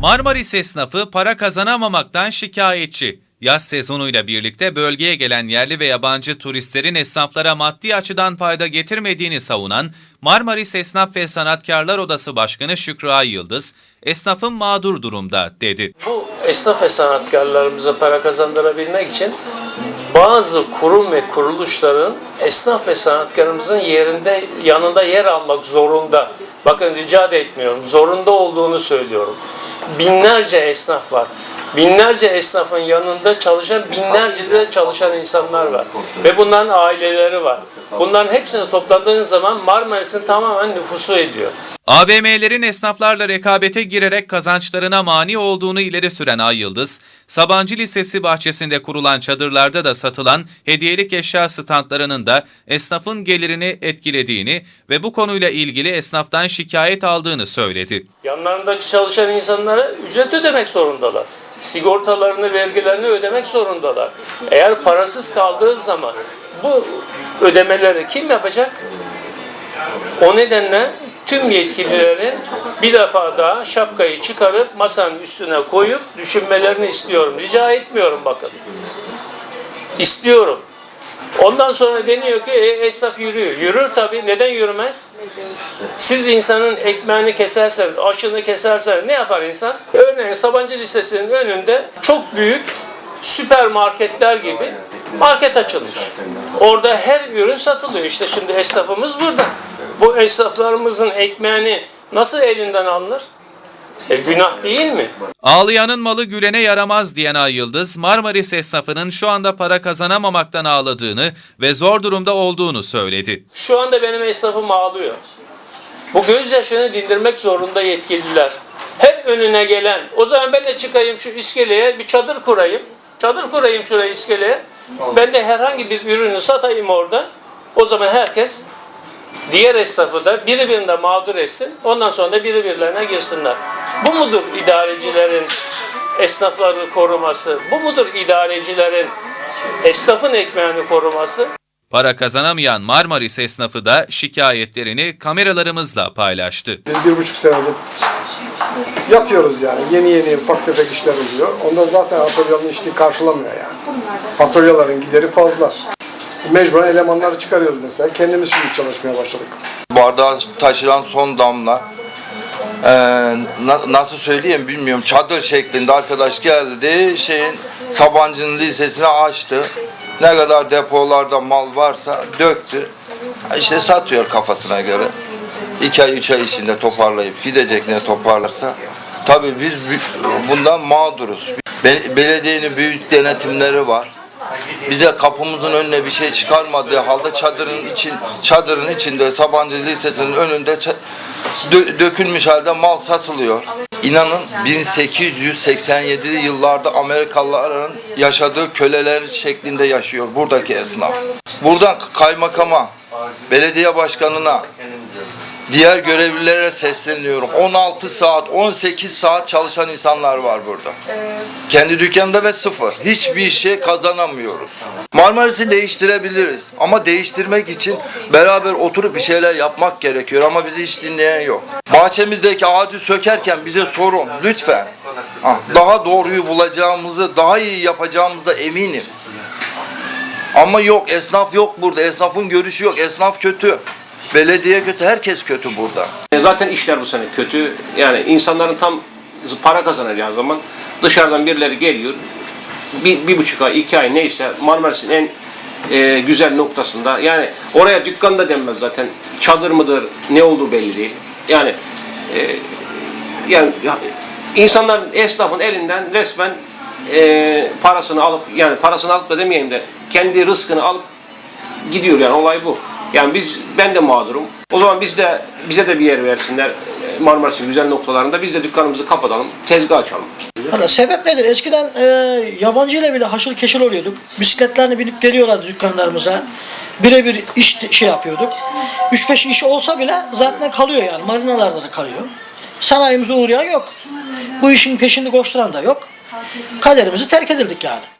Marmaris esnafı para kazanamamaktan şikayetçi. Yaz sezonuyla birlikte bölgeye gelen yerli ve yabancı turistlerin esnaflara maddi açıdan fayda getirmediğini savunan Marmaris Esnaf ve Sanatkarlar Odası Başkanı Şükrü Ay Yıldız, esnafın mağdur durumda dedi. Bu esnaf ve sanatkarlarımıza para kazandırabilmek için bazı kurum ve kuruluşların esnaf ve sanatkarımızın yerinde yanında yer almak zorunda. Bakın rica etmiyorum. Zorunda olduğunu söylüyorum. Binlerce esnaf var. Binlerce esnafın yanında çalışan binlerce de çalışan insanlar var. Ve bunların aileleri var. Bunların hepsini topladığınız zaman Marmaris'in tamamen nüfusu ediyor. AVM'lerin esnaflarla rekabete girerek kazançlarına mani olduğunu ileri süren Ay Yıldız, Sabancı Lisesi bahçesinde kurulan çadırlarda da satılan hediyelik eşya standlarının da esnafın gelirini etkilediğini ve bu konuyla ilgili esnaftan şikayet aldığını söyledi. Yanlarındaki çalışan insanlara ücret ödemek zorundalar. Sigortalarını, vergilerini ödemek zorundalar. Eğer parasız kaldığı zaman bu ödemeleri kim yapacak? O nedenle tüm yetkililerin bir defa daha şapkayı çıkarıp masanın üstüne koyup düşünmelerini istiyorum. Rica etmiyorum bakın. İstiyorum. Ondan sonra deniyor ki e, esnaf yürüyor. Yürür tabii. Neden yürümez? Siz insanın ekmeğini keserseniz, aşını keserseniz ne yapar insan? Örneğin Sabancı Lisesi'nin önünde çok büyük süpermarketler gibi market açılmış. Orada her ürün satılıyor. İşte şimdi esnafımız burada. Bu esnaflarımızın ekmeğini nasıl elinden alınır? E, günah değil mi? Ağlayanın malı gülene yaramaz diyen Ay Yıldız, Marmaris esnafının şu anda para kazanamamaktan ağladığını ve zor durumda olduğunu söyledi. Şu anda benim esnafım ağlıyor. Bu gözyaşını dindirmek zorunda yetkililer. Her önüne gelen, o zaman ben de çıkayım şu iskeleye bir çadır kurayım. Çadır kurayım şuraya iskeleye. Ben de herhangi bir ürünü satayım orada. O zaman herkes diğer esnafı da biri birine mağdur etsin. Ondan sonra da biri birilerine girsinler. Bu mudur idarecilerin esnafları koruması? Bu mudur idarecilerin esnafın ekmeğini koruması? Para kazanamayan Marmaris esnafı da şikayetlerini kameralarımızla paylaştı. Biz bir buçuk senedir yatıyoruz yani. Yeni yeni ufak tefek işler oluyor. Onda zaten atölyenin işini karşılamıyor yani. Atölyelerin gideri fazla. Mecburen elemanları çıkarıyoruz mesela. Kendimiz şimdi çalışmaya başladık. Bardağın taşıran son damla. Ee, na- nasıl söyleyeyim bilmiyorum. Çadır şeklinde arkadaş geldi. Şeyin Sabancı'nın lisesine açtı. Ne kadar depolarda mal varsa döktü. İşte satıyor kafasına göre. İki ay, üç ay içinde toparlayıp gidecek ne toparlarsa. Tabii biz bundan mağduruz. Be- belediyenin büyük denetimleri var bize kapımızın önüne bir şey çıkarmadığı halde çadırın için çadırın içinde Sabancı Lisesi'nin önünde dö- dökülmüş halde mal satılıyor. İnanın 1887 yıllarda Amerikalıların yaşadığı köleler şeklinde yaşıyor buradaki esnaf. Buradan kaymakama, belediye başkanına, diğer görevlilere sesleniyorum. 16 saat, 18 saat çalışan insanlar var burada. Kendi dükkanda ve sıfır. Hiçbir şey kazanamıyoruz. Marmaris'i değiştirebiliriz. Ama değiştirmek için beraber oturup bir şeyler yapmak gerekiyor. Ama bizi hiç dinleyen yok. Bahçemizdeki ağacı sökerken bize sorun. Lütfen. Ah, Daha doğruyu bulacağımızı, daha iyi yapacağımıza eminim. Ama yok, esnaf yok burada. Esnafın görüşü yok. Esnaf kötü. Belediye kötü. Herkes kötü burada. E, Zaten işler bu sene kötü. Yani insanların tam para kazanacağı zaman dışarıdan birileri geliyor. Bir, bir buçuk ay, iki ay neyse Marmaris'in en e, güzel noktasında. Yani oraya dükkan da denmez zaten. Çadır mıdır, ne olduğu belli değil. Yani e, yani ya, insanların, esnafın elinden resmen e, parasını alıp, yani parasını alıp da demeyeyim de kendi rızkını alıp gidiyor yani olay bu. Yani biz ben de mağdurum. O zaman biz de bize de bir yer versinler e, Marmaris'in güzel noktalarında biz de dükkanımızı kapatalım, tezgah açalım. Valla sebep nedir? Eskiden e, yabancı ile bile haşır keşir oluyorduk. Bisikletlerini binip geliyorlardı dükkanlarımıza. Birebir iş şey yapıyorduk. 3-5 iş olsa bile zaten kalıyor yani. Marinalarda da kalıyor. Sanayimize uğrayan yok. Bu işin peşinde koşturan da yok. Kaderimizi terk edildik yani.